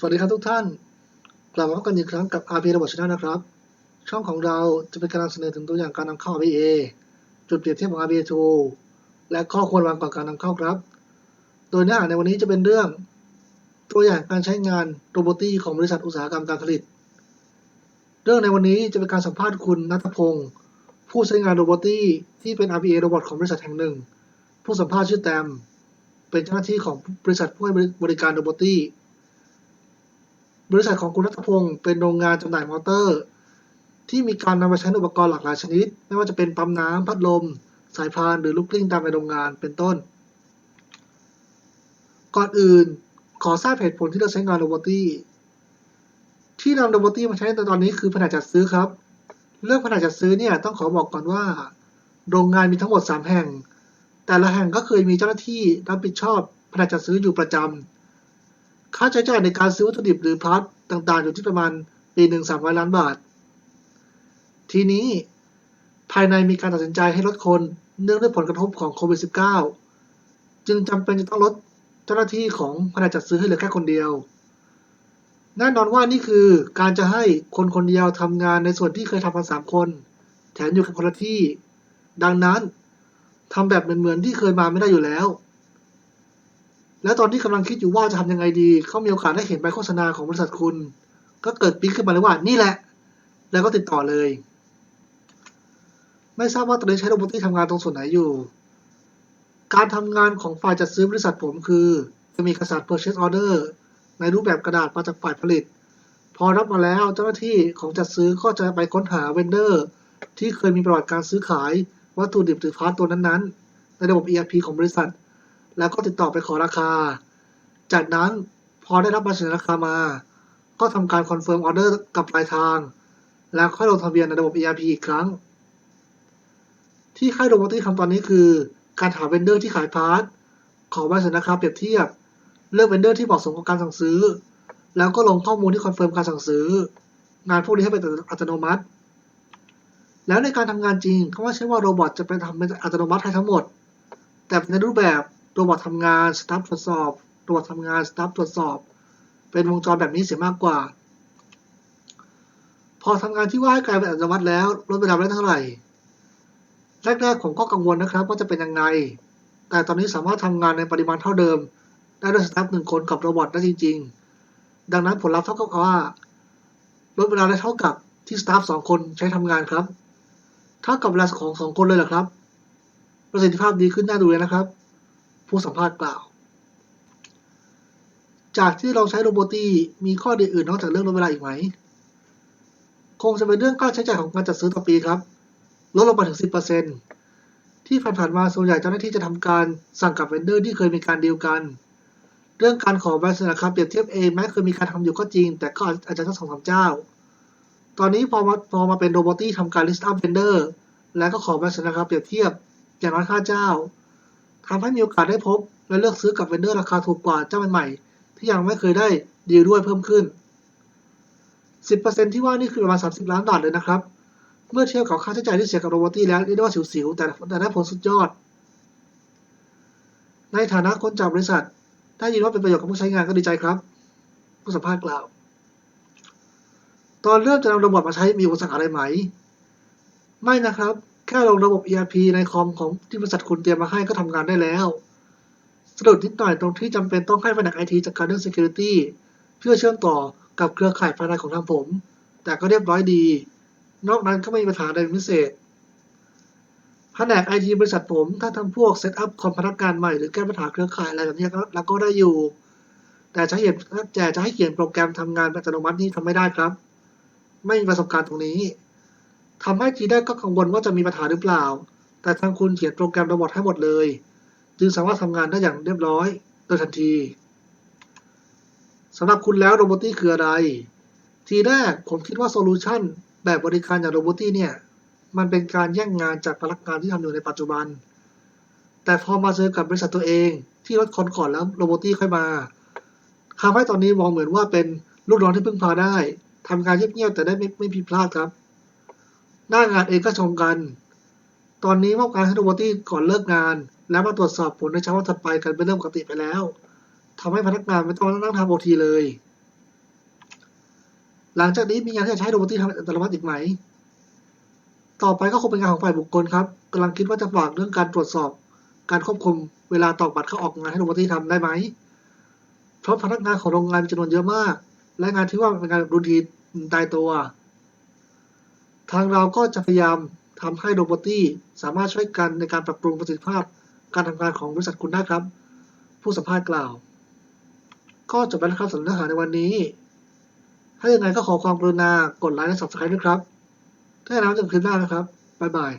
สวัสดีครับทุกท่าน กลับมาพบกันอีกครั้งกับ RP ระบบชนะนะครับ ช่องของเราจะเป็นการนำเสนอถึงตัวอย่างการนำเข้า RPA จุดเปรียบเทียบของ RPA tool และข้อควรวางก่อนการนำเข้าครับ โดยเนื้อหาในวันนี้จะเป็นเรื่อง ตัวอย่างการใช้งานโรบอตี้ของบริษัทอุตสาหกรรมการผลิต เรื่องในวันนี้จะเป็นการสัมภาษณ์คุณนัทพงศ์ผู้ใช้งานโรบอตี้ที่เป็น RPA โรบอทของบริษัทแห่งหนึ่ง ผู้สัมภาษณ์ชื่อแตมเป็นเจ้าหน้าที่ของบริษัทผู้ให้บริการโรบอตี้ บริษัทของคุณนัทพงศ์เป็นโรงงานจำหน่ายมอเตอร์ ที่มีการนำมาใช้อุปกรณ์หลากหลายชนิด ไม่ว่าจะเป็นปั๊มน้ำพัดลม สายพานหรือลูกกลิ้งตามในโรงงานเป็นต้น ก่อนอื่นขอทราบเหตุผลที่เราใช้งานโรบอตี้ที่นำโรบอตี้มาใช้ในตอนนี้คือแผนกจัดซื้อครับ เรื่องแผนกจัดซื้อเนี่ยต้องขอบอกก่อนว่า โรงงานมีทั้งหมด 3 แห่ง แต่ละแห่งก็เคยมีเจ้าหน้าที่รับผิดชอบแผนกจัดซื้ออยู่ประจำ ค่าใช้จ่ายในการซื้อวัตถุดิบหรือพาร์ทต่างๆ อยู่ที่ประมาณปีหนึ่งสามร้อยล้านบาท ทีนี้ภายในมีการตัดสินใจให้ลดคนเนื่องด้วยผลกระทบของโควิด -19 จึงจำเป็นจะต้องลดเจ้าหน้าที่ของแผนกจัดซื้อให้เหลือแค่คนเดียว แน่นอนว่านี่คือการจะให้คนคนเดียวทำงานในส่วนที่เคยทำกันสามคน แถมอยู่กับคนละที่ ดังนั้นทำแบบเหมือนๆที่เคยมาไม่ได้อยู่แล้ว และตอนที่กำลังคิดอยู่ว่าจะทำยังไงดี เขามีโอกาสได้เห็นใบโฆษณาของบริษัทคุณ ก็เกิดปิ๊งขึ้นมาเลยว่านี่แหละ แล้วก็ติดต่อเลย ไม่ทราบว่าตอนนี้ใช้โรบอทที่ทำงานตรงส่วนไหนอยู่ การทำงานของฝ่ายจัดซื้อบริษัทผมคือ จะมีเอกสาร purchase order ในรูปแบบกระดาษมาจากฝ่ายผลิต พอรับมาแล้วเจ้าหน้าที่ของจัดซื้อก็จะไปค้นหาเวนเดอร์ที่เคยมีประวัติการซื้อขายวัตถุดิบหรือพาร์ทตัวนั้นๆ ในระบบ ERP ของบริษัท แล้วก็ติดต่อไปขอราคา จากนั้นพอได้รับใบเสนอราคามา ก็ทำการคอนเฟิร์มออเดอร์กับปลายทาง แล้วค่อยลงทะเบียนในระบบ ERP อีกครั้ง ที่ค่ายโรบอทที่ทำตอนนี้คือ การหาเวนเดอร์ที่ขายพาร์ทขอใบเสนอราคาเปรียบเทียบ เลือกเวนเดอร์ที่เหมาะสมกับการสั่งซื้อ แล้วก็ลงข้อมูลที่คอนเฟิร์มการสั่งซื้อ งานพวกนี้ให้เป็นอัตโนมัติ แล้วในการทำงานจริงก็ไม่ใช่ว่าโรบอทจะไปทำเป็นอัตโนมัติให้ทั้งหมด แต่ในรูปแบบ โรบอททำงานสตาฟตรวจสอบโรบอททำงานสตาฟตรวจสอบ เป็นวงจรแบบนี้เสียมากกว่า พอทำงานที่ว่าให้กลายเป็นอัตโนมัติแล้วลดเวลาได้เท่าไหร่แรกๆผมก็กังวลนะครับว่าจะเป็นยังไง แต่ตอนนี้สามารถทำงานในปริมาณเท่าเดิม ได้ด้วยสตาฟหนึ่งคนกับโรบอทได้จริง ๆ ดังนั้นผลลัพธ์เท่ากับว่าลดเวลาได้เท่ากับที่สตาฟสองคนใช้ทำงานครับเท่ากับเวลาของสองคนเลยเหรอครับ ประสิทธิภาพดีขึ้นน่าดูเลยนะครับ ผู้สัมภาษณ์กล่าว จากที่เราใช้โรบอตี้มีข้อดีอื่นนอกจากเรื่องลดเวลาอีกไหม คงจะเป็นเรื่องค่าใช้จ่ายของการจัดซื้อต่อปีครับ ลดลงมาถึง 10%ที่ผ่านๆมาส่วนใหญ่เจ้าหน้าที่จะทำการสั่งกับเวนเดอร์ที่เคยมีการเดีลกัน เรื่องการขอใบเสนอราคาเปรียบเทียบเองแม้เคยมีการทำอยู่ก็จริง แต่ก็อาจจะต้องสองสามเจ้า ตอนนี้พอมาพอมาเป็นโรบอตี้ทำการ list up vendor แล้วก็ขอใบเสนอราคาเปรียบเทียบอย่างน้อยค่าเจ้า ทำให้มีโอกาสได้พบ และเลือกซื้อกับเวนเดอร์ราคาถูกกว่าเจ้าใหม่ๆที่ยังไม่เคยได้ดีลด้วยเพิ่มขึ้น 10%ที่ว่านี่คือประมาณ 30 ล้านบาทเลยนะครับ เมื่อเทียบกับค่าใช้จ่ายที่เสียกับโรบอตี้แล้วเรียกได้ว่าสิวๆแต่แต่ได้ผลสุดยอด ในฐานะคนจากบริษัท ได้ยินว่าเป็นประโยชน์กับผู้ใช้งานก็ดีใจครับ ผู้สัมภาษณ์กล่าว ตอนเริ่มจะนำระบบมาใช้มีอุปสรรคอะไรไหม ไม่นะครับ แค่ลงระบบ ERP ในคอมของที่บริษัทคุณเตรียมมาให้ก็ทำงานได้แล้วสะดุดนิดหน่อยตรงที่จำเป็นต้องให้แผนกไอทีจัดการเรื่อง Security เพื่อเชื่อมต่อกับเครือข่ายภายในของทางผม แต่ก็เรียบร้อยดี นอกนั้นก็ไม่มีปัญหาใดเป็นพิเศษแผนกไอทีบริษัทผม ถ้าทำพวกเซตอัพคอมพนักงานใหม่หรือแก้ปัญหาเครือข่ายอะไรแบบนี้ก็แล้วก็ได้อยู่ แต่จะให้เขียนแต่จะให้เขียนโปรแกรมทำงานแบบอัตโนมัตินี่ทำไม่ได้ครับ ไม่มีประสบการณ์ตรงนี้ ทำให้ทีแรกก็กังวลว่าจะมีปัญหาหรือเปล่า แต่ทางคุณเขียนโปรแกรมระบบให้หมดเลย จึงสามารถทำงานได้อย่างเรียบร้อย โดยทันทีสำหรับคุณแล้วโรบอตี้คืออะไร ทีแรกผมคิดว่าโซลูชันแบบบริการอย่างโรบอตี้เนี่ย มันเป็นการแย่งงานจากพนักงานที่ทำอยู่ในปัจจุบัน แต่พอมาเจอกับบริษัทตัวเองที่ลดคนก่อนแล้วโรบอตี้ค่อยมาทำให้ตอนนี้มองเหมือนว่าเป็นลูกน้องที่พึ่งพาได้ทำงานเงียบๆแต่ได้ไม่ไม่ผิดพลาดครับ หน้างานเองก็ชมกัน ตอนนี้มอบการให้โรบอตี้ก่อนเลิกงาน แล้วมาตรวจสอบผลในเช้าวันถัดไปกันเป็นเรื่องปกติไปแล้วทำให้พนักงานไม่ต้องนั่งทำโอทีเลย หลังจากนี้มีงานที่จะใช้โรบอทที่ทำอัตโนมัติอีกไหม ต่อไปก็คงเป็นงานของฝ่ายบุคคลครับกำลังคิดว่าจะฝากเรื่องการตรวจสอบการควบคุมเวลาตอกบัตรเข้าออกงานให้โรบอทที่ทำได้ไหม เพราะพนักงานของโรงงานมีจำนวนเยอะมาก และงานที่ว่าเป็นงานรูทีนตายตัว ทางเราก็จะพยายามทำให้โรบอตี้สามารถช่วยกันในการปรับปรุงประสิทธิภาพการทำงานของบริษัทคุณได้ครับ ผู้สัมภาษณ์กล่าว ก็จบไปแล้วครับสำหรับเนื้อหาในวันนี้ ถ้าอย่างไรก็ขอความกรุณากดไลค์และ subscribe ด้วยครับ ถ้าอย่างนั้นจะคืนหน้านะครับ บ๊ายบาย